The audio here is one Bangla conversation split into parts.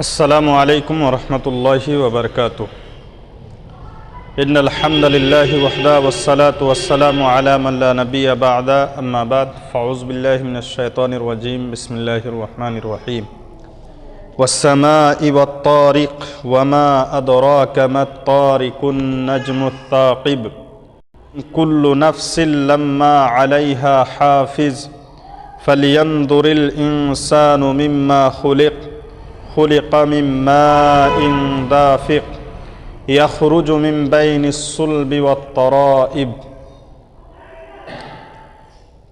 السلام عليكم ورحمة الله وبركاته. إن الحمد لله وحده والصلاة والسلام على من لا نبي بعد. أما بعد فأعوذ بالله من الشيطان الرجيم. بسم الله الرحمن الرحيم. والسماء والطارق وما أدراك ما الطارق النجم الثاقب. كل نفس لما عليها حافظ. فلينظر الإنسان مما خلق. خلق من ماء دافق يخرج من بين الصلب والترائب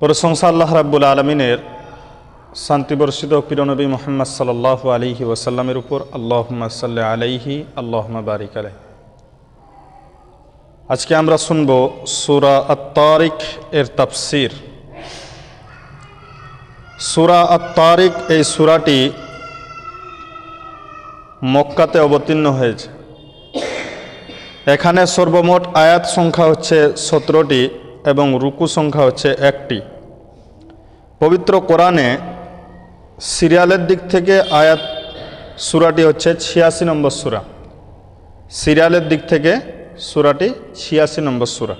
প্রশংসা আল্লাহ রাব্বুল আলমিনের শান্তি বর্ষিত পিরনবী মোহাম্মদ সাল্লাহ আলিহি ওয়াসাল্লামের উপর আল্লাহ সাল্লাহ আলাইহি আল্লাহ বারিক আলাই আজকে আমরা শুনব সুরা আত্তারিক এর তাফসির সুরা আত্তারিক এই সুরাটি মক্কাতে অবতীর্ণ হয়েছে। এখানে সর্বমোট আয়াত সংখ্যা হচ্ছে সতেরোটি এবং রুকু সংখ্যা হচ্ছে একটি। পবিত্র কোরআনে সিরিয়ালের দিক থেকে আয়াত সুরাটি হচ্ছে ছিয়াশি নম্বর সুরা। সিরিয়ালের দিক থেকে সুরাটি ছিয়াশি নম্বর সুরা।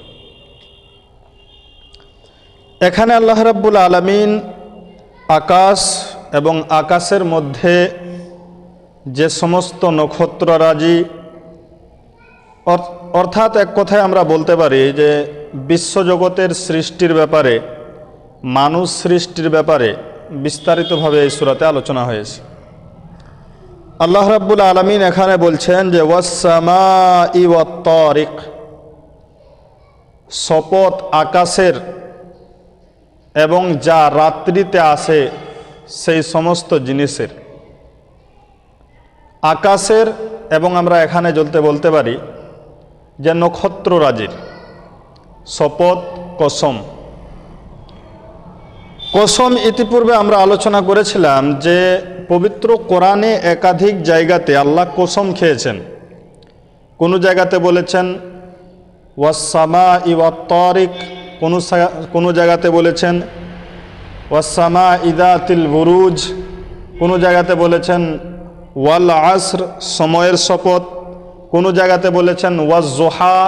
এখানে আল্লাহ রাব্বুল আলমিন আকাশ এবং আকাশের মধ্যে যে সমস্ত নক্ষত্ররাজি অর্থাৎ এক কথায় আমরা বলতে পারি যে বিশ্বজগতের সৃষ্টির ব্যাপারে, মানুষ সৃষ্টির ব্যাপারে বিস্তারিতভাবে এই সুরাতে আলোচনা হয়েছে। আল্লাহ রাব্বুল আলমিন এখানে বলছেন যে ওয়াসামা ইরিক শপথ আকাশের এবং যা রাত্রিতে আসে সেই সমস্ত জিনিসের। আকাশের এবং আমরা এখানে জ্বলতে বলতে পারি যে নক্ষত্র রাজির শপথ কসম। কসম ইতিপূর্বে আমরা আলোচনা করেছিলাম যে পবিত্র কোরআনে একাধিক জায়গাতে আল্লাহ কসম খেয়েছেন। কোনো জায়গাতে বলেছেন ওয়াসামা ইওয়াত্তারিক কোনো কোনো জায়গাতে বলেছেন ওয়াসামা ইদাতিল বুরুজ কোনো জায়গাতে বলেছেন ওয়াল আসর, সময়ের শপথ। কোনো জায়গাতে বলেছেন, ওয়াজ জোহা,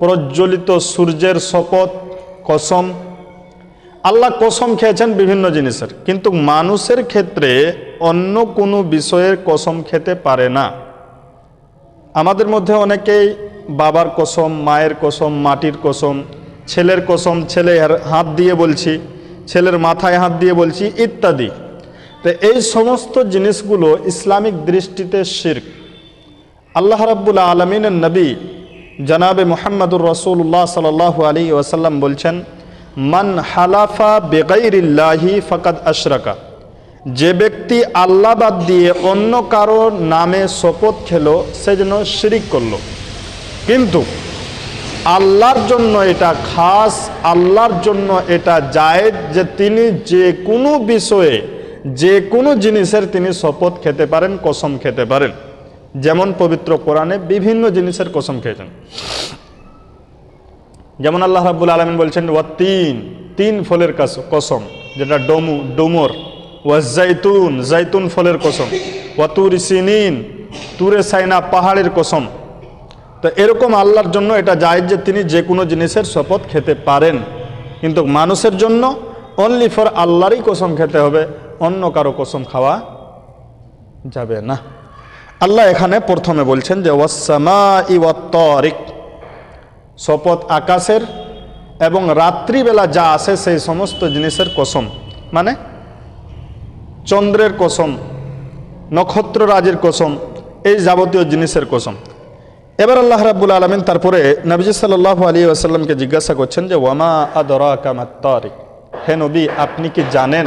প্রজ্বলিত সূর্যের শপথ, কসম। আল্লাহ কসম খেয়েছেন বিভিন্ন জিনিসের, কিন্তু মানুষের ক্ষেত্রে অন্য কোনো বিষয়ের কসম খেতে পারে না। আমাদের মধ্যে অনেকেই বাবার কসম, মায়ের কসম, মাটির কসম, ছেলের কসম, ছেলে হাত দিয়ে বলছি, ছেলের মাথায় হাত দিয়ে বলছি ইত্যাদি। তো এই সমস্ত জিনিসগুলো ইসলামিক দৃষ্টিতে শির্ক। আল্লাহ রাব্বুল আলমিনের নবী জনাবে মোহাম্মদুর রসুল্লাহ সাল আলী ওয়াসাল্লাম বলছেন, মান হালাফা বেগাইরিল্লাহি ফকাত আশরাকা। যে ব্যক্তি আল্লাহ বাদ দিয়ে অন্য কারও নামে শপথ খেলো, সে যেন শিরিক করল। কিন্তু আল্লাহর জন্য এটা খাস, আল্লাহর জন্য এটা জায়েজ যে তিনি যে কোনো বিষয়ে যে কোনো জিনিসের তিনি শপথ খেতে পারেন, কসম খেতে পারেন। যেমন পবিত্র কোরআনে বিভিন্ন জিনিসের কসম খেয়েছেন। যেমন আল্লাহ রাবুল আলমিন বলছেন, ওয়া তিন তিন ফলের কসম, যেটা ডমু, ডুমর। ওয়া জাইতুন জাইতুন ফলের কসম। ওয়া তুর সিনিন, তুরে সাইনা পাহাড়ের কসম। তো এরকম আল্লাহর জন্য এটা যায় যে তিনি যে কোনো জিনিসের শপথ খেতে পারেন। কিন্তু মানুষের জন্য অনলি ফর আল্লাহরই কসম খেতে হবে। অন্য কারও কসম খাওয়া যাবে না। আল্লাহ এখানে প্রথমে বলছেন যে ওয়াসামা ইওয়াত্তরিক শপথ আকাশের এবং রাত্রিবেলা যা আসে সেই সমস্ত জিনিসের কসম। মানে চন্দ্রের কসম নক্ষত্র রাজের কসম, এই যাবতীয় জিনিসের কসম। এবার আল্লাহ রাবুল আলমিন তারপরে নবীজ সাল্লাহ আলী আসাল্লামকে জিজ্ঞাসা করছেন যে ওয়ামা আদরা কামাত্তারিক হে নবী, আপনি কি জানেন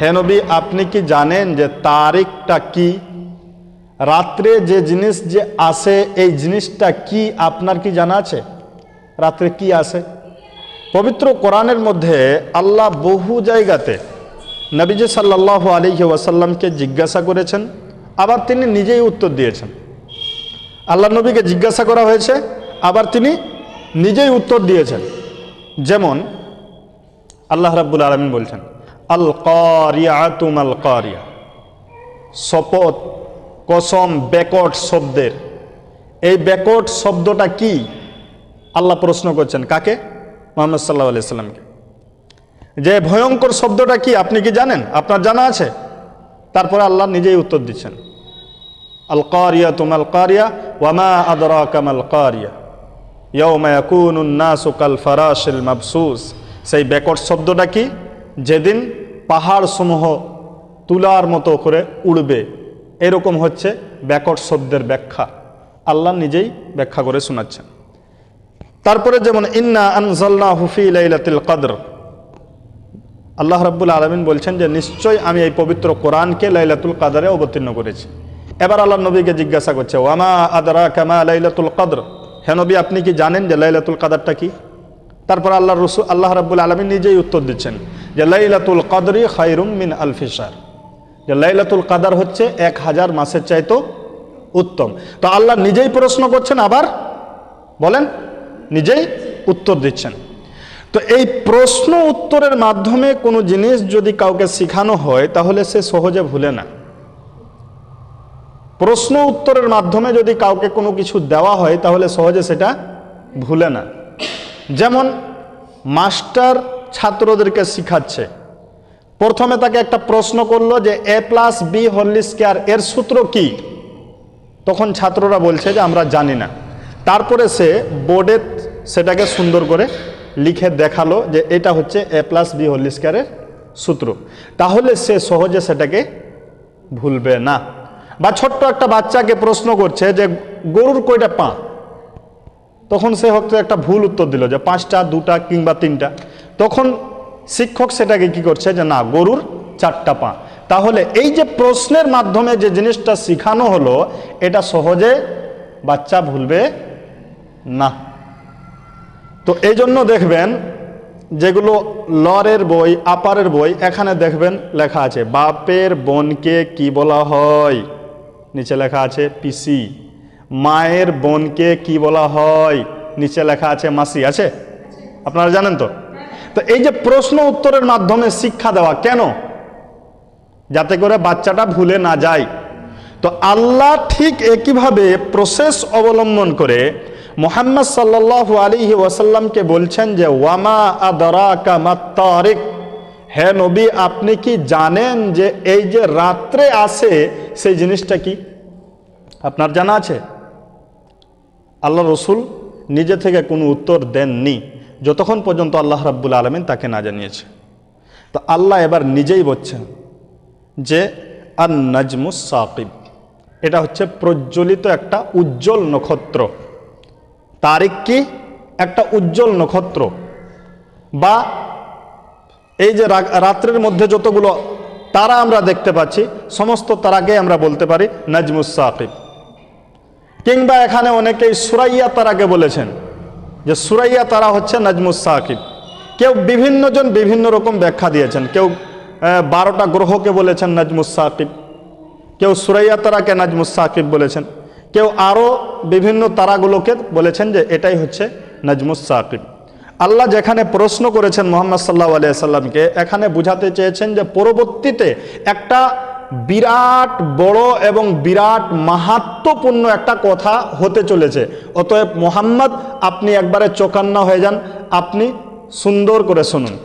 হে নবী, আপনি কি জানেন যে তারিখটা কি? রাত্রে যে জিনিস যে আসে, এই জিনিসটা কি? আপনার কি জানা আছে? রাত্রে কি আসে? পবিত্র কোরআনের মধ্যে আল্লাহ বহু জায়গাতে নবীজ সাল্লাহ আলিহি ওয়াসাল্লামকে জিজ্ঞাসা করেছেন, আবার তিনি নিজেই উত্তর দিয়েছেন। আল্লাহ নবীকে জিজ্ঞাসা করা হয়েছে, আবার তিনি নিজেই উত্তর দিয়েছেন। যেমন আল্লাহ রাব্বুল আলমিন বলছেন আল কারিয়া তুম আল কারিয়া শপথ, কসম, ব্যাকট শব্দের। এই ব্যাকট শব্দটা কি? আল্লাহ প্রশ্ন করছেন, কাকে? মোহাম্মদ সাল্লাহ আলি সাল্লামকে যে ভয়ঙ্কর শব্দটা কি, আপনি কি জানেন? আপনার জানা আছে? তারপরে আল্লাহ নিজেই উত্তর দিচ্ছেন। আল কারিয়া তুমাল কারিয়া ওয়ামা আদরা কামাল কারিয়া ইয়াকুনুন্নাসু কাল ফারাশিল মাবসুস। সেই ব্যাকট শব্দটা কি? যেদিন পাহাড় সমূহ তুলার মতো করে উড়বে, এরকম হচ্ছে ব্যাকট শব্দের ব্যাখ্যা। আল্লাহ নিজেই ব্যাখ্যা করে শোনাচ্ছেন। তারপরে যেমন, ইন্না আনজাল্লা হুফি লাইলাতুল কদর। আল্লাহ রাব্বুল আলমিন বলছেন যে, নিশ্চয় আমি এই পবিত্র কোরআনকে লাইলাতুল কাদারে অবতীর্ণ করেছি। এবার আল্লাহ নবীকে জিজ্ঞাসা করছে, ওয়ামা আদরা কামা লাইলাতুল কদর? হে নবী, আপনি কি জানেন যে লাইলাতুল কাদারটা কি? তারপর আল্লাহ রসুল, আল্লাহ রাব্বুল আলমিন নিজেই উত্তর দিচ্ছেন যে লাইলাতুল কদরি খাইরুম মিন আলফিসার যে লাইলাতুল কাদার হচ্ছে এক হাজার মাসের চাইতো উত্তম। তো আল্লাহ নিজেই প্রশ্ন করছেন, আবার বলেন, নিজেই উত্তর দিচ্ছেন। তো এই প্রশ্ন উত্তরের মাধ্যমে কোনো জিনিস যদি কাউকে শেখানো হয়, তাহলে সে সহজে ভুলে না। প্রশ্ন উত্তরের মাধ্যমে যদি কাউকে কোনো কিছু দেওয়া হয়, তাহলে সহজে সেটা ভুলে না। যেমন মাস্টার ছাত্রদেরকে শিখাচ্ছে। প্রথমে তাকে একটা প্রশ্ন করল যে, A plus B whole square এর সূত্র কি? তখন ছাত্ররা বলছে যে, আমরা জানি না। তারপরে সে বোর্ডে সেটাকে সুন্দর করে লিখে দেখাল যে, এটা হচ্ছে এ প্লাস বি হোল স্কোয়ারের সূত্র। তাহলে সে সহজে সেটাকে ভুলবে না। বা ছোট্ট একটা বাচ্চাকে প্রশ্ন করছে যে, গরুর কয়টা পা? তখন সে হয়তো একটা ভুল উত্তর দিল যে, পাঁচটা, দুটা কিংবা তিনটা। তখন শিক্ষক সেটাকে কি করছে যে, না, গরুর চারটা পা। তাহলে এই যে প্রশ্নের মাধ্যমে যে জিনিসটা শেখানো হলো, এটা সহজে বাচ্চা ভুলবে না। তো এই জন্য দেখবেন যেগুলো লরের বই, আপারের বই, এখানে দেখবেন লেখা আছে, বাপের বোনকে কি বলা হয়? নিচে লেখা আছে, পিসি। মায়ের বোনকে কি বলা হয়? নিচে লেখা আছে, মাসি। আছে? আপনারা জানেন তো? তো এই যে প্রশ্ন উত্তরের মাধ্যমে শিক্ষা দেওয়া, কেন? যাতে করে বাচ্চাটা ভুলে না যায়। তো আল্লাহ ঠিক একইভাবে প্রসেস অবলম্বন করে মোহাম্মদ সাল্লাল্লাহু আলাইহি ওয়াসাল্লামকে বলছেন যে, ওয়ামা আদরাকা মাত্তারিক হে নবী, আপনি কি জানেন যে এই যে রাত্রে আসে সেই জিনিসটা কি? আপনার জানা আছে? আল্লাহ রসুল নিজে থেকে কোনো উত্তর দেননি। যতক্ষণ পর্যন্ত আল্লাহ রাব্বুল আলমিন তাকে না জানিয়েছে। তো আল্লাহ এবার নিজেই বলছেন যে আর নাজমুস সাকিব। এটা হচ্ছে প্রজ্বলিত একটা উজ্জ্বল নক্ষত্র। তারিখ কি? একটা উজ্জ্বল নক্ষত্র। বা এই যে রাত্রের মধ্যে যতগুলো তারা আমরা দেখতে পাচ্ছি, সমস্ত তারাকে আমরা বলতে পারি নাজমুস সাকিব। কিংবা এখানে অনেকেই সুরাইয়া তারাকে বলেছেন। যে সুরাইয়া তারা হচ্ছে নাজমুস সাকিব। কেউ বিভিন্নজন বিভিন্ন রকম ব্যাখ্যা দিয়েছেন। কেউ বারোটা গ্রহকে বলেছেন নাজমুস সাকিব। কেউ সুরাইয়া তারাকে নাজমুস সাকিব বলেছেন। কেউ আরও বিভিন্ন তারাগুলোকে বলেছেন যে এটাই হচ্ছে নাজমুস সাকিব। আল্লাহ যেখানে প্রশ্ন করেছেন মোহাম্মদ সাল্লাহ আলিয়া সাল্লামকে এখানে বুঝাতে চেয়েছেন যে পরবর্তীতে একটা বিরাট বড় এবং বিরাট মাহাত্মপূর্ণ একটা কথা হতে চলেছে। অতএব মোহাম্মদ, আপনি একবারে চোকান্না হয়ে যান। আপনি সুন্দর করে শুনুন।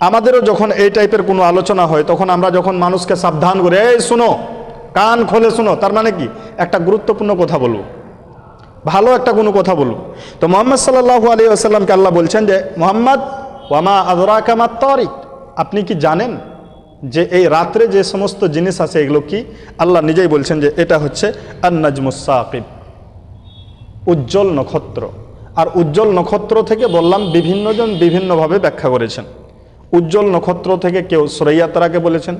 আমাদেরও যখন এই টাইপের কোনো আলোচনা হয়, তখন আমরা যখন মানুষকে সাবধান করে, এই শুনো, কান খোলে শুনো। তার মানে কি? একটা গুরুত্বপূর্ণ কথা বলব। ভালো একটা কোনো কথা বলব। তো মোহাম্মদ সাল্লাহ আলী আসাল্লামকে আল্লাহ বলছেন যে, মোহাম্মদ ওয়ামা আদরা কামা তরিক আপনি কি জানেন? যে এই রাত্রে যে সমস্ত জিনিস আছে এগুলো কি? আল্লাহ নিজেই বলছেন যে এটা হচ্ছে আর নাজমুসাকিব উজ্জ্বল নক্ষত্র। আর উজ্জ্বল নক্ষত্র থেকে বললাম বিভিন্নজন বিভিন্নভাবে ব্যাখ্যা করেছেন। উজ্জ্বল নক্ষত্র থেকে কেউ সরৈয়া তারাকে বলেছেন,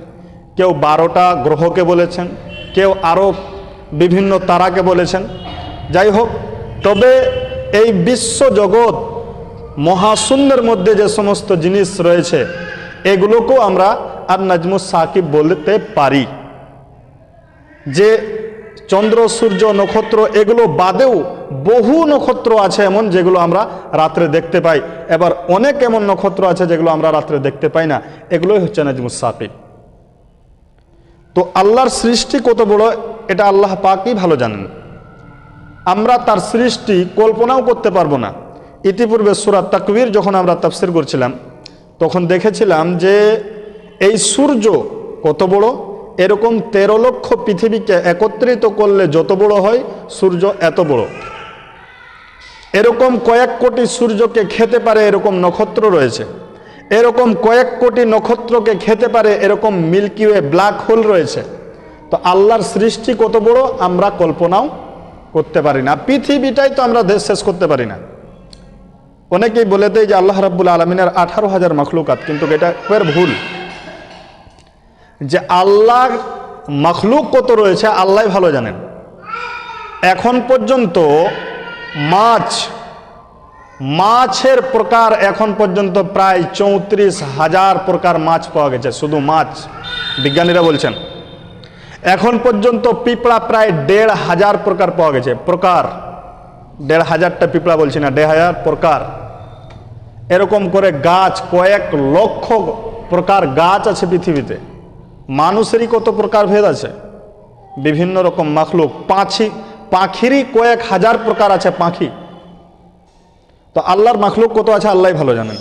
কেউ বারোটা গ্রহকে বলেছেন, কেউ আরও বিভিন্ন তারাকে বলেছেন। যাই হোক, তবে এই বিশ্ব জগৎ, মহাশূন্যের মধ্যে যে সমস্ত জিনিস রয়েছে, এগুলোকেও আমরা আর নাজমুস সাকিব বলতে পারি। যে চন্দ্র, সূর্য, নক্ষত্র এগুলো বাদেও বহু নক্ষত্র আছে এমন যেগুলো আমরা রাত্রে দেখতে পাই। এবার অনেক এমন নক্ষত্র আছে যেগুলো আমরা রাত্রে দেখতে পাই না। এগুলোই হচ্ছে নাজমুস সাকিব। তো আল্লাহর সৃষ্টি কত বড়, এটা আল্লাহ পাকই ভালো জানেন। আমরা তার সৃষ্টি কল্পনাও করতে পারব না। ইতিপূর্বে সুরাত তাকবীর যখন আমরা তাফসির করছিলাম, তখন দেখেছিলাম যে এই সূর্য কত বড়? এরকম তেরো লক্ষ পৃথিবীকে একত্রিত করলে যত বড় হয়, সূর্য এত বড়। এরকম কয়েক কোটি সূর্যকে খেতে পারে এরকম নক্ষত্র রয়েছে। এরকম কয়েক কোটি নক্ষত্রকে খেতে পারে এরকম মিল্কি ওয়ে ব্ল্যাক হোল রয়েছে। তো আল্লাহর সৃষ্টি কত বড়? আমরা কল্পনাও করতে পারি না। পৃথিবীটাই তো আমরা দেশ শেষ করতে পারি না। অনেকেই বলে দেয় যে আল্লাহ রাব্বুল আলমিনের আঠারো হাজার মখলুকাত, কিন্তু এটা ভুল। যে মখলুক কত রয়েছে, আল্লাহ ভালো জানেন। এখন পর্যন্ত মাছ, মাছের প্রকার এখন পর্যন্ত প্রায় চৌত্রিশ হাজার প্রকার মাছ পাওয়া গেছে, শুধু মাছ, বিজ্ঞানীরা বলছেন। এখন পর্যন্ত পিঁপড়া প্রায় দেড় হাজার প্রকার পাওয়া গেছে, প্রকার। দেড় হাজারটা পিঁপড়া বলছি না, দেড় হাজার প্রকার। এরকম করে গাছ, কয়েক লক্ষ প্রকার গাছ আছে পৃথিবীতে। মানুষেরই কত প্রকার ভেদ আছে? বিভিন্ন রকম মাখলুক পাখি পাখিরই কয়েক হাজার প্রকার আছে পাখি। তো আল্লাহর মাখলুক কত আছে আল্লাহ ভালো জানেন।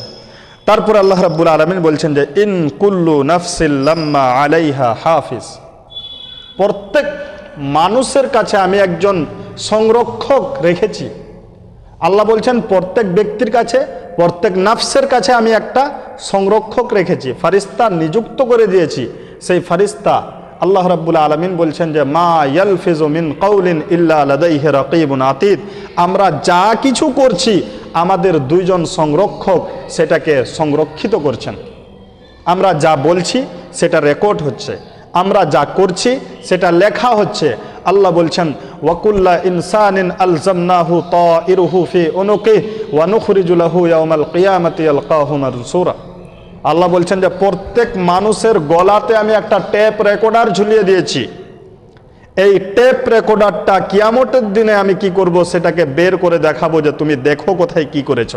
তারপর আল্লাহ রাব্বুল আলমিন বলছেন যে, ইন কুল্লু নফসিল্লাম্মা আলাইহা হাফিজ। প্রত্যেক মানুষের কাছে আমি একজন সংরক্ষক রেখেছি। আল্লাহ বলছেন, প্রত্যেক ব্যক্তির কাছে, প্রত্যেক নাফসের কাছে আমি একটা সংরক্ষক রেখেছি। ফারিস্তা নিযুক্ত করে দিয়েছি। সেই ফারিস্তা আল্লাহ রাব্বুল আলমিন বলছেন যে, মা ইয়ালফিজু মিন কৌলিন ইল্লা লাদাইহি রাকিবুন আতিদ আমরা যা কিছু করছি, আমাদের দুইজন সংরক্ষক সেটাকে সংরক্ষিত করছেন। আমরা যা বলছি, সেটা রেকর্ড হচ্ছে। আমরা যা করছি, সেটা লেখা হচ্ছে। আল্লাহ বলছেন, ওয়াকুল্লা ইনসানিন আলজামনাহু তাইরুহু ফি উনুকি ওয়া নুখরিজু লাহু ইয়াউমাল কিয়ামাতি আলকাহু মারসুরা আল্লাহ বলছেন যে, প্রত্যেক মানুষের গলাতে আমি একটা টেপ রেকর্ডার ঝুলিয়ে দিয়েছি। এই টেপ রেকর্ডারটা কিয়ামতের দিনে আমি কি করব সেটাকে বের করে দেখাবো যে তুমি দেখো কোথায় কি করেছ।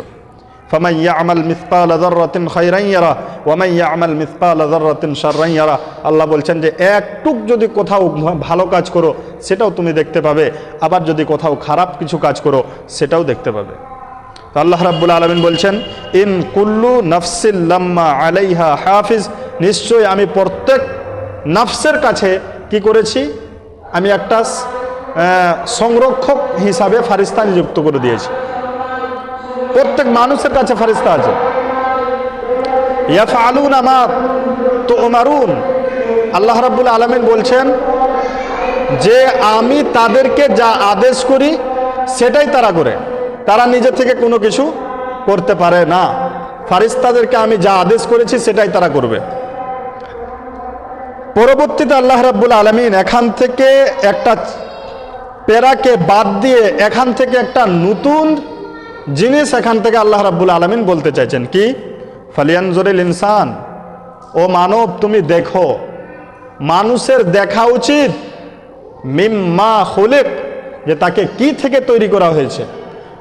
ফামাই ইয়ামাল মিসকাল যাররাতিন খাইরান ইয়ারা ওয়ামাই ইয়ামাল মিসকাল যাররাতিন শাররান ইয়ারা। আল্লাহ বলছেন যে একটুক যদি কোথাও ভালো কাজ করো, সেটাও তুমি দেখতে পাবে। আবার যদি কোথাও খারাপ কিছু কাজ করো, সেটাও দেখতে পাবে। আল্লাহ রাব্বুল আলমিন বলছেন, ইন কুল্লু নফসিল্লাম্মা আলাইহা হাফিজ নিশ্চয়ই আমি প্রত্যেক নফসের কাছে কি করেছি? আমি একটা সংরক্ষক হিসাবে ফারিস্তা নিযুক্ত করে দিয়েছি। প্রত্যেক মানুষের কাছে ফারিস্তা আছে। ইয়াফআলুন আমার তো ওমারুন আল্লাহ রাব্বুল আলমিন বলছেন, যে আমি তাদেরকে যা আদেশ করি, সেটাই তারা করে। তারা নিজে থেকে কোনো কিছু করতে পারে না। ফারিস্তাদেরকে আমি যা আদেশ করেছি সেটাই তারা করবে। পরবর্তীতে আল্লাহ রাব্বুল আলমিন এখান থেকে একটা পেরাকে বাদ দিয়ে এখান থেকে একটা নতুন জিনিস এখান থেকে আল্লাহ রাব্বুল আলমিন বলতে চাইছেন কি? ফালিয়ানজরিল ইনসান। ও মানব, তুমি দেখো, মানুষের দেখা উচিত মিম্মা খুলিক, যে তাকে কি থেকে তৈরি করা হয়েছে?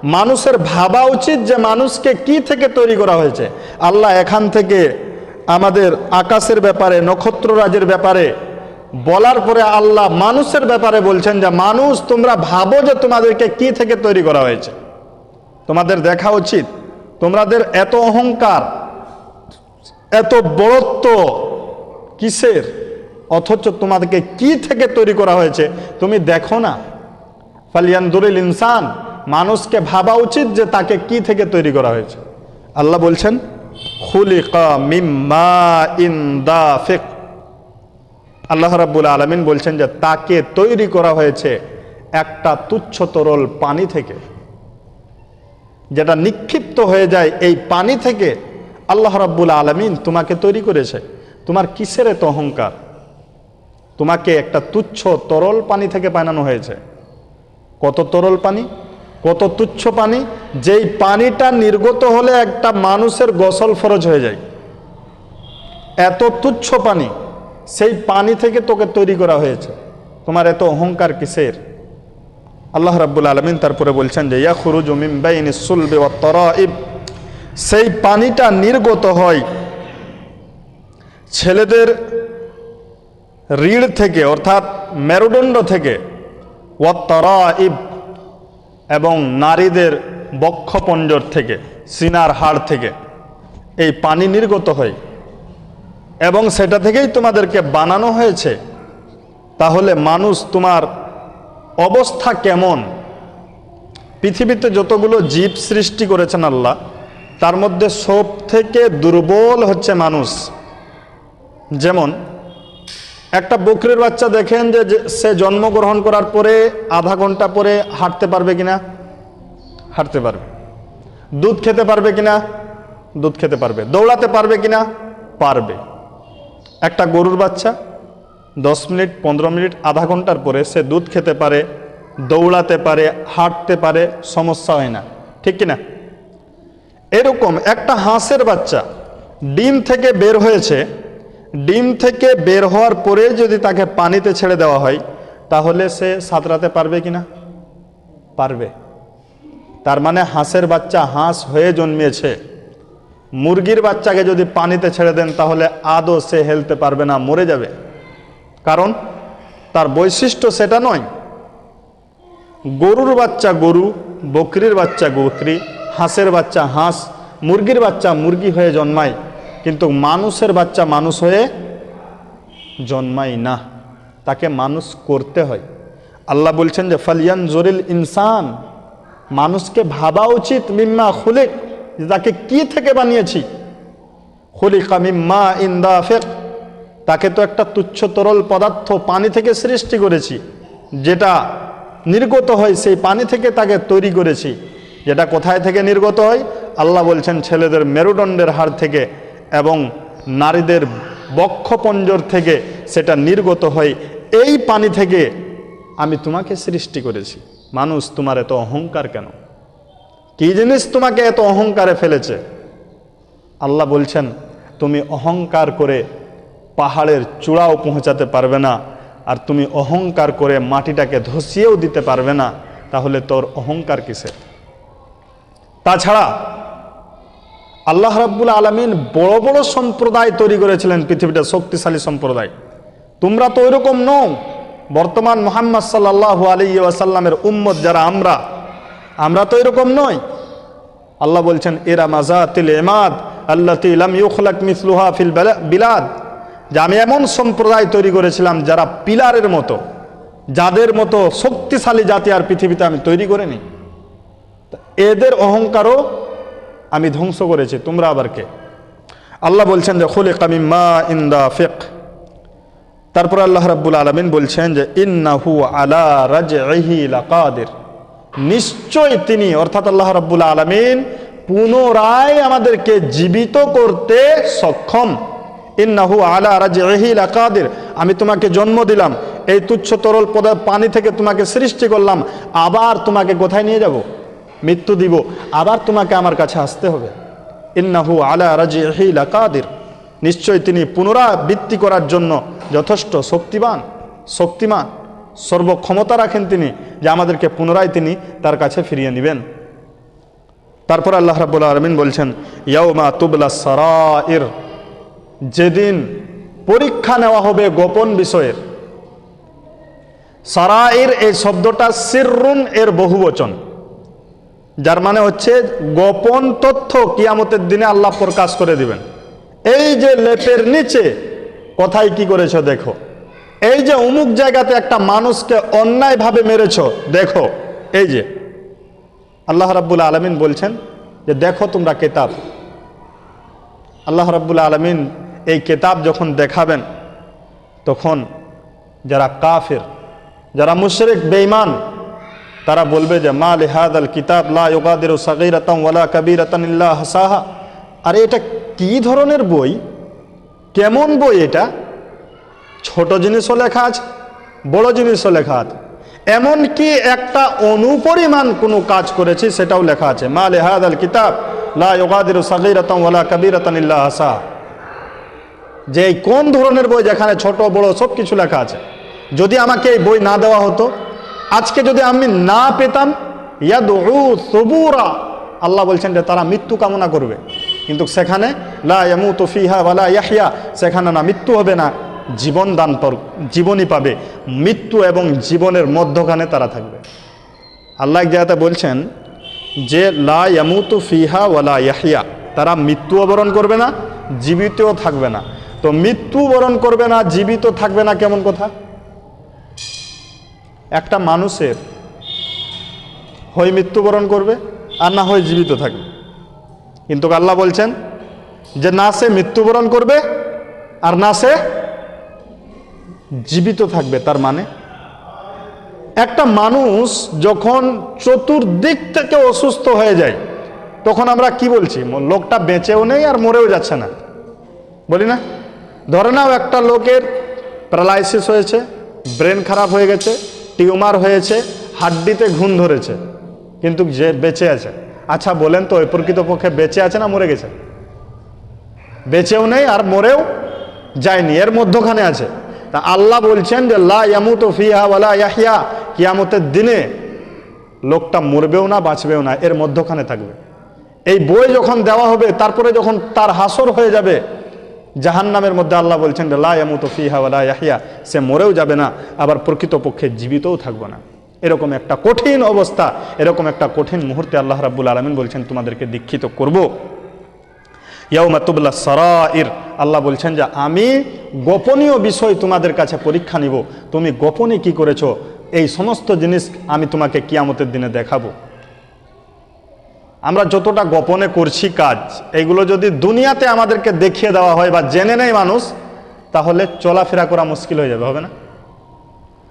মানুষের ভাবা উচিত যে মানুষকে কি থেকে তৈরি করা হয়েছে। আল্লাহ এখান থেকে আমাদের আকাশের ব্যাপারে নক্ষত্ররাজের ব্যাপারে বলার পরে আল্লাহ মানুষের ব্যাপারে বলছেন যে, মানুষ, তোমরা ভাবো যে তোমাদেরকে কি থেকে তৈরি করা হয়েছে। তোমাদের দেখা উচিত। তোমাদের এত অহংকার, এত বড়ত্ব কিসের? অথচ তোমাদেরকে কি থেকে তৈরি করা হয়েছে? তুমি দেখো না। ফালিয়ানদুরিল ইনসান মানুষকে ভাবা উচিত যে তাকে কি থেকে তৈরি করা হয়েছে। আল্লাহ বলছেন আল্লাহ রাব্বুল আলমিন বলছেন যে তাকে তৈরি করা হয়েছে একটা তুচ্ছ তরল পানি থেকে। যেটা নিক্ষিপ্ত হয়ে যায় এই পানি থেকে আল্লাহ রাব্বুল আলমিন তোমাকে তৈরি করেছে। তোমার কিসের এত অহংকার? তোমাকে একটা তুচ্ছ তরল পানি থেকে বানানো হয়েছে। কত তরল পানি? কত তুচ্ছ পানি? যেই পানিটা নির্গত হলে একটা মানুষের গোসল ফরজ হয়ে যায়। এত তুচ্ছ পানি, সেই পানি থেকে তোকে তৈরি করা হয়েছে। তোমার এত অহংকার কিসের? আল্লাহ রাব্বুল আলমিন তারপরে বলছেন যে ইয়া খুরুজ মিম্বাইন সুলবে তরাইব। সেই পানিটা নির্গত হয় ছেলেদের রিড় থেকে, অর্থাৎ মেরুদণ্ড থেকে। ওয়াত্তরাইব এবং নারীদের বক্ষপঞ্জর থেকে, সিনার হাড় থেকে এই পানি নির্গত হয়। এবং সেটা থেকেই তোমাদেরকে বানানো হয়েছে। তাহলে মানুষ তোমার অবস্থা কেমন? পৃথিবীতে যতগুলো জীব সৃষ্টি করেছেন আল্লাহ, তার মধ্যে সব থেকে দুর্বল হচ্ছে মানুষ। যেমন একটা বকরির বাচ্চা দেখেন যে সে জন্মগ্রহণ করার পরে আধা ঘণ্টা পরে হাঁটতে পারবে কিনা? হাঁটতে পারবে। দুধ খেতে পারবে কিনা? দুধ খেতে পারবে। দৌড়াতে পারবে কিনা? পারবে। একটা গরুর বাচ্চা, দশ মিনিট, পনেরো মিনিট, আধা ঘণ্টার পরে সে দুধ খেতে পারে, দৌড়াতে পারে, হাঁটতে পারে, সমস্যা হয় না। ঠিক কিনা? এরকম একটা হাঁসের বাচ্চা ডিম থেকে বের হয়েছে ডিম থেকে বের হওয়ার পরে যদি তাকে পানিতে ছেড়ে দেওয়া হয়, তাহলে সে সাঁতরাতে পারবে কিনা? পারবে। তার মানে হাঁসের বাচ্চা হাঁস হয়ে জন্মিয়েছে। মুরগির বাচ্চাকে যদি পানিতে ছেড়ে দেন, তাহলে আদৌ সে হেলতে পারবে না, মরে যাবে। কারণ তার বৈশিষ্ট্য সেটা নয়। গরুর বাচ্চা গরু, বকরির বাচ্চা বকরি, হাঁসের বাচ্চা হাঁস, মুরগির বাচ্চা মুরগি হয়ে জন্মায়। কিন্তু মানুষের বাচ্চা মানুষ হয়ে জন্মায় না। তাকে মানুষ করতে হয়। আল্লাহ বলছেন যে, ফালিয়ান জরিল ইনসান, মানুষকে ভাবা উচিত মিম্মা খুলিক তাকে কি থেকে বানিয়েছি? খুলিকা মিম্মা ইন্দাফেক, তাকে তো একটা তুচ্ছ তরল পদার্থ পানি থেকে সৃষ্টি করেছি, যেটা নির্গত হয় সেই পানি থেকে তাকে তৈরি করেছি, যেটা কোথায় থেকে নির্গত হয়? আল্লাহ বলছেন, ছেলেদের মেরুদণ্ডের হাড় থেকে এবং নারীদের বক্ষপঞ্জর থেকে সেটা নির্গত হয়। এই পানি থেকে আমি তোমাকে সৃষ্টি করেছি। মানুষ তোমার এত অহংকার কেন? কি জিনিস তোমাকে এত অহংকারে ফেলেছে? আল্লাহ বলছেন, তুমি অহংকার করে পাহাড়ের চূড়াও পৌঁছাতে পারবে না, আর তুমি অহংকার করে মাটিটাকে ধসিয়েও দিতে পারবে না, তাহলে তোর অহংকার কিসের? তাছাড়া আল্লাহ রাব্বুল আলমিন বড় বড় সম্প্রদায় তৈরি করেছিলেন পৃথিবীটা শক্তিশালী সম্প্রদায়। তোমরা তো ওইরকম নও। বর্তমান মোহাম্মদ সাল্লাহ আলী ওয়াসাল্লামের উম্মত যারা আমরা আমরা তো এরকম নই। আল্লাহ বলছেন, এরা মাজাতিল এমাদ আল্লাহ ইলাম ইউখলাক মিসলুহা ফিল বিলাদ। যে আমি এমন সম্প্রদায় তৈরি করেছিলাম যারা পিলারের মতো, যাদের মতো শক্তিশালী জাতি আর পৃথিবীতে আমি তৈরি করিনি। এদের অহংকারও আমি ধ্বংস করেছি, তোমরা আবার কে? আল্লাহ বলছেন যে খুলে কামি মা ইন্দা ফেক। তারপর আল্লাহ রাব্বুল আলমিন বলছেন যে, ইন্নাহু আলা রাজ কাদের নিশ্চয় তিনি, অর্থাৎ আল্লাহ রাব্বুল আলমিন পুনরায় আমাদেরকে জীবিত করতে সক্ষম। ইন্নাহু আলা রাজ কাদের আমি তোমাকে জন্ম দিলাম, এই তুচ্ছ তরল পদার্থ পানি থেকে তোমাকে সৃষ্টি করলাম, আবার তোমাকে কোথায় নিয়ে যাব? মৃত্যু দিব, আবার তোমাকে আমার কাছে আসতে হবে। ইন্নাহু আলা রাজি কাদের নিশ্চয় তিনি পুনরাবৃত্তি করার জন্য যথেষ্ট শক্তিবান, শক্তিমান, সর্বক্ষমতা রাখেন তিনি, যে আমাদেরকে পুনরায় তিনি তার কাছে ফিরিয়ে নেবেন। তারপর আল্লাহ রাবুল আলমিন বলছেন, ইয়াউমা তুবলা সারাইর। যেদিন পরীক্ষা নেওয়া হবে গোপন বিষয়ের। সারাইর এই শব্দটা সিররুন এর বহুবচন। যার মানে হচ্ছে গোপন তথ্য কিয়ামতের দিনে আল্লাহ প্রকাশ করে দিবেন। এই যে লেপের নিচে, কোথায় কি করেছ দেখো। এই যে অমুক জায়গাতে একটা মানুষকে অন্যায়ভাবে মেরেছো, দেখো। এই যে, আল্লাহ রাব্বুল আলমিন বলছেন যে দেখো তোমরা কেতাব। আল্লাহ রাব্বুল আলমিন এই কেতাব যখন দেখাবেন, তখন যারা কাফের, যারা মুশরিক, বেঈমান তারা বলবে যে, মা লিহাদ আল কিতাব, লা ইউগাদিরু সাগীরাতান ওয়ালা কাবীরাতান ইল্লা হাসাহা। আরে এটা কি ধরনের বই? কেমন বই এটা? ছোট জিনিসও লেখা আছে, বড় জিনিসও লেখা আছে। এমনকি একটা অনুপরিমাণ কোনো কাজ করেছি, সেটাও লেখা আছে। মা লিহাদ আল কিতাব, লা ইউগাদিরু সাগীরাতান ওয়ালা কাবীরাতান ইল্লা হাসাহা। যে কোন ধরনের বই যেখানে ছোট, বড় সব কিছু লেখা আছে। যদি আমাকে এই বই না দেওয়া হতো আজকে যদি আমি না পেতাম সবুরা, আল্লাহ বলছেন যে তারা মৃত্যু কামনা করবে। কিন্তু সেখানে ইয়াহইয়া, সেখানে না, মৃত্যু হবে না, জীবন দান জীবনই পাবে। মৃত্যু এবং জীবনের মধ্যখানে তারা থাকবে। আল্লাহ জায়গাতে বলছেন যে, লা ইয়ামুতু ফিহা ওয়ালা ইয়াহিয়া তারা মৃত্যুও বরণ করবে না, জীবিতও থাকবে না। তো মৃত্যু বরণ করবে না জীবিত থাকবে না, কেমন কথা? একটা মানুষের হয় মৃত্যুবরণ করবে আর না হয় জীবিত থাকবে। কিন্তু আল্লাহ বলছেন যে না সে মৃত্যুবরণ করবে আর না সে জীবিত থাকবে, তার মানে একটা মানুষ যখন চতুর্দিক থেকে অসুস্থ হয়ে যায়, তখন আমরা কি বলছি? লোকটা বেঁচেও নেই আর মরেও যাচ্ছে না। বলি না? ধরে নাও একটা লোকের প্যারালাইসিস হয়েছে, ব্রেন খারাপ হয়ে গেছে টিউমার হয়েছে, হাড্ডিতে ঘুম ধরেছে, কিন্তু যে বেঁচে আছে। আচ্ছা বলেন তো ওই প্রকৃতপক্ষে বেঁচে আছে না মরে গেছে? বেঁচেও নেই আর মরেও যায়নি, এর মধ্যখানে আছে। তা আল্লাহ বলছেন যে, লা ইয়ামুতু ওয়ালা ইয়াহিয়া কিয়ামতের দিনে লোকটা মরবেও না, বাঁচবেও না, এর মধ্যখানে থাকবে। এই বই যখন দেওয়া হবে, তারপরে যখন তার হাসর হয়ে যাবে জাহান্নামের মধ্যে আল্লাহ বলছেন যে লা ইয়ামুতু ফিহা ওয়ালা ইয়াহিয়া সে মরেও যাবে না, আবার প্রকৃতপক্ষে জীবিতও থাকবে না। এরকম একটা কঠিন অবস্থা, এরকম একটা কঠিন মুহূর্তে আল্লাহ রাবুল আলমিন বলছেন, তোমাদেরকে দীক্ষিত করব। ইয়াউমাতুবুল্লাহ সরাইর, আল্লাহ বলছেন যে, আমি গোপনীয় বিষয় তোমাদের কাছে পরীক্ষা নিব। তুমি গোপনে কি করেছ? এই সমস্ত জিনিস আমি তোমাকে কিয়ামতের দিনে দেখাবো। আমরা যতটা গোপনে করছি কাজ এইগুলো যদি দুনিয়াতে আমাদেরকে দেখিয়ে দেওয়া হয় বা জেনে নেয় মানুষ, তাহলে চলাফেরা করা মুশকিল হয়ে যাবে, হবে না?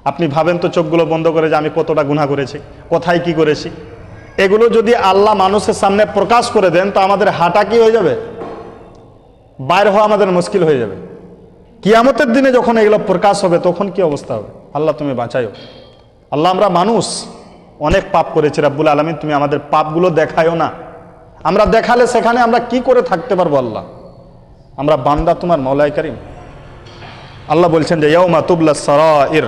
আপনি ভাবেন তো চোখগুলো বন্ধ করে যে আমি কতটা গুণা করেছি, কোথায় কি করেছি? এগুলো যদি আল্লাহ মানুষের সামনে প্রকাশ করে দেন, তো আমাদের হাঁটা কি হয়ে যাবে? বাইর হওয়া আমাদের মুশকিল হয়ে যাবে। কিয়ামতের দিনে যখন এগুলো প্রকাশ হবে, তখন কি অবস্থা হবে? আল্লাহ তুমি বাঁচাইও। আল্লাহ আমরা মানুষ। অনেক পাপ করেছি রাব্বুল আলমিন, তুমি আমাদের পাপগুলো দেখায়ও না। আমরা দেখালে সেখানে আমরা কি করে থাকতে পারব আল্লাহ? আমরা বান্দা তোমার মৌলাই করিম। আল্লাহ বলছেন যে, ইয়াউমা তুবলা সারাইর।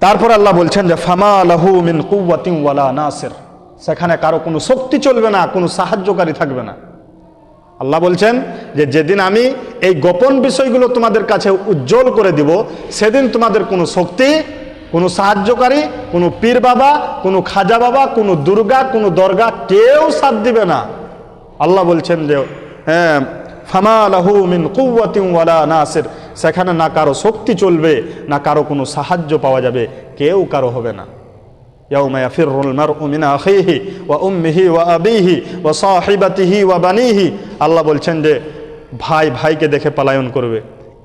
তারপর আল্লাহ বলছেন যে, ফামা লাহু মিন কুওয়াতিন ওয়ালা নাসির। সেখানে কারও কোনো শক্তি চলবে না, কোনো সাহায্যকারী থাকবে না। আল্লাহ বলছেন যে, যেদিন আমি এই গোপন বিষয়গুলো তোমাদের কাছে উজ্জ্বল করে দিব, সেদিন তোমাদের কোনো শক্তি কোনো সাহায্যকারী কোনো পীর বাবা কোনো খাজা বাবা কোনো দুর্গা কোনো দরগা কেউ সাথ দিবে না আল্লাহ বলছেন যে হ্যাঁ ফামা লাহু মিন কুওয়াতিন ওয়ালা নাসির সেখানে না কারো শক্তি চলবে না কারো কোনো সাহায্য পাওয়া যাবে কেউ কারো হবে না يوم يفر المرء من أخيه وأمه وأبيه وصاحبته وبنيه আল্লাহ বলছেন যে ভাই ভাইকে দেখে পলায়ন করবে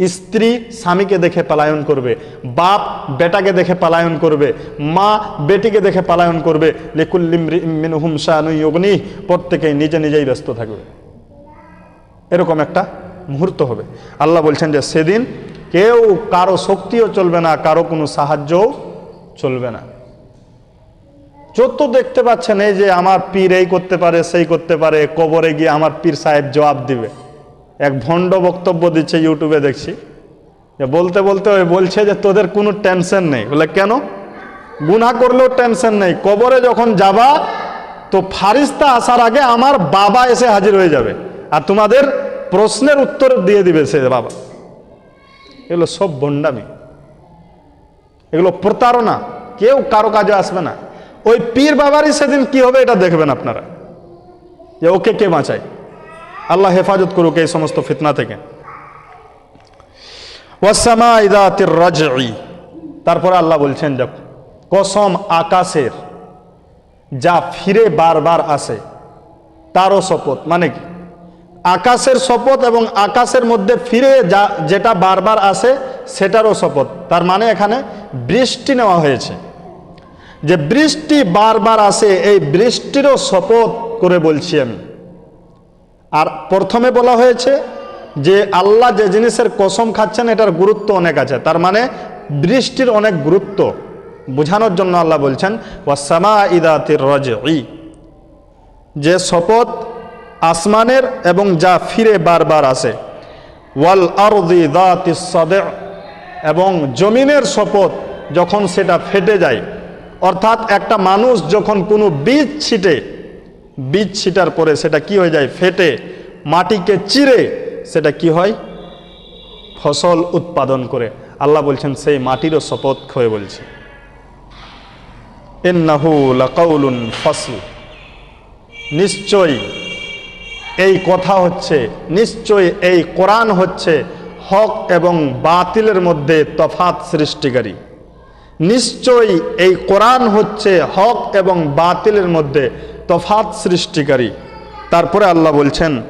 স্ত্রী স্বামীকে দেখে পলায়ন করবে, বাপ বেটাকে দেখে পলায়ন করবে, মা বেটিকে দেখে পলায়ন করবে। লিকুল্লিম মিনহুম শানুয়গ্নি প্রত্যেকেই নিজে নিজেই ব্যস্ত থাকবে। এরকম একটা মুহূর্ত হবে। আল্লাহ বলছেন যে সেদিন কেউ কারও শক্তিও চলবে না, কারও কোনো সাহায্যও চলবে না। যত দেখতে পাচ্ছেন, এই যে আমার পীর এই করতে পারে, সেই করতে পারে, কবরে গিয়ে আমার পীর সাহেব জবাব দিবে। এক ভণ্ড বক্তব্য দিচ্ছে ইউটিউবে দেখছি। যে বলতে বলতে ওই বলছে যে তোদের কোনো টেনশন নেই। বলে, কেন? গুনাহ করলেও টেনশন নেই। কবরে যখন যাবা, তো ফারিস্তা আসার আগে আমার বাবা এসে হাজির হয়ে যাবে। আর তোমাদের প্রশ্নের উত্তর দিয়ে দিবে সে বাবা। এগুলো সব বন্ডামি এগুলো প্রতারণা। কেউ কারও কাজে আসবে না। ওই পীর বাবারই সেদিন কি হবে এটা দেখবেন আপনারা। যে ওকে কে বাঁচায়? আল্লাহ হেফাজত করুক এই সমস্ত ফিতনা থেকে। ওয়াসামা তারপরে আল্লাহ বলছেন যে কসম আকাশের যা ফিরে বারবার আসে, তারও শপথ। মানে কি? আকাশের শপথ এবং আকাশের মধ্যে ফিরে যা, যেটা বারবার আসে, সেটারও শপথ। তার মানে এখানে বৃষ্টি নেওয়া হয়েছে। যে বৃষ্টি বারবার আসে, এই বৃষ্টিরও শপথ করে বলছি আমি। আর প্রথমে বলা হয়েছে যে আল্লাহ যে জিনিসের কসম খাচ্ছেন, এটার গুরুত্ব অনেক আছে। তার মানে বৃষ্টির অনেক গুরুত্ব বোঝানোর জন্য আল্লাহ বলছেন ওয়াসামা ইদাতির রজ যে শপথ আসমানের এবং যা ফিরে বারবার আসে। ওয়াল সাদে এবং জমিনের শপথ যখন সেটা ফেটে যায়, অর্থাৎ একটা মানুষ যখন কোনো বীজ ছিটে বীজ ছিটার পরে সেটা কি হয়ে যায়? ফেটে, মাটিকে চিরে সেটা কি হয়? ফসল উৎপাদন করে। আল্লাহ বলছেন, সেই মাটিরও শপথ হয়ে বলছি। ইন্নাহু লাকাউলুন ফসল। নিশ্চয়ই এই কথা হচ্ছে, নিশ্চয়ই এই কোরআন হচ্ছে হক এবং বাতিলের মধ্যে তফাত সৃষ্টিকারী। নিশ্চয়ই এই কোরআন হচ্ছে হক এবং বাতিলের মধ্যে তফাত সৃষ্টিকারী। তারপরে আল্লাহ বলছেন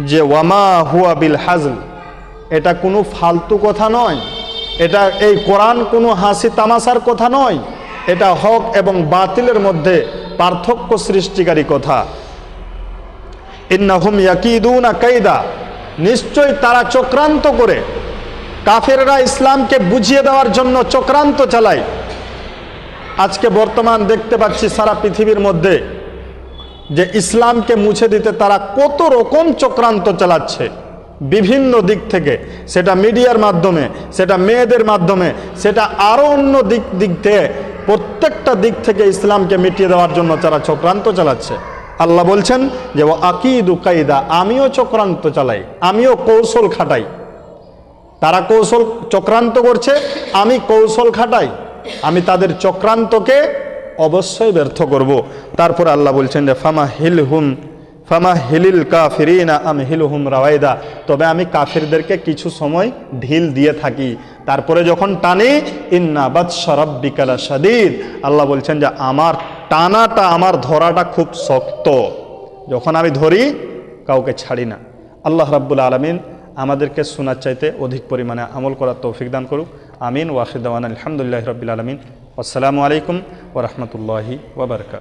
যে, ওয়ামা হুয়া বিল হাজল। এটা কোনো ফালতু কথা নয়। এটা এই কোরআন কোনো হাসি তামাশার কথা নয়। এটা হক এবং বাতিলের মধ্যে পার্থক্য সৃষ্টিকারী কথা। ইন্নাহুম ইয়াকিদুনা কাইদা। নিশ্চয় তারা চক্রান্ত করে। কাফেররা ইসলামকে বুঝিয়ে দেওয়ার জন্য চক্রান্ত চালায়। আজকে বর্তমান দেখতে পাচ্ছি সারা পৃথিবীর মধ্যে যে ইসলামকে মুছে দিতে তারা কত রকম চক্রান্ত চালাচ্ছে। বিভিন্ন দিক থেকে। সেটা মিডিয়ার মাধ্যমে, সেটা মেয়েদের মাধ্যমে, সেটা আরও অন্য দিক দিক থেকে, প্রত্যেকটা দিক থেকে ইসলামকে মিটিয়ে দেওয়ার জন্য তারা চক্রান্ত চালাচ্ছে। আল্লাহ বলছেন যে ও আকিদু কাইদা আমিও চক্রান্ত চালাই, আমিও কৌশল খাটাই। তারা কৌশল চক্রান্ত করছে, আমি কৌশল খাটাই। আমি তাদের চক্রান্তকে অবশ্যই ব্যর্থ করব। তারপর আল্লাহ বলছেন যে, ফামা হিল হুম ফামা হিলিল কাফিরিনা আম হিল হুম রাওয়াইদা তবে আমি কাফিরদেরকে কিছু সময় ঢিল দিয়ে থাকি। তারপরে যখন টানি, ইন্না বাদ সরব্বিকালা সাদিদ আল্লাহ বলছেন যে, আমার টানাটা, আমার ধরাটা খুব শক্ত। যখন আমি ধরি, কাউকে ছাড়ি না। আল্লাহ রাব্বুল আলমিন আমাদেরকে শোনার চাইতে অধিক পরিমাণে আমল করার তৌফিক দান করুক। আমিন ওয়াহিদান আলহামদুলিল্লাহ রবিল আলমিন আসসালামু আলাইকুম ওরহমতুল্লাহি ওবরকাত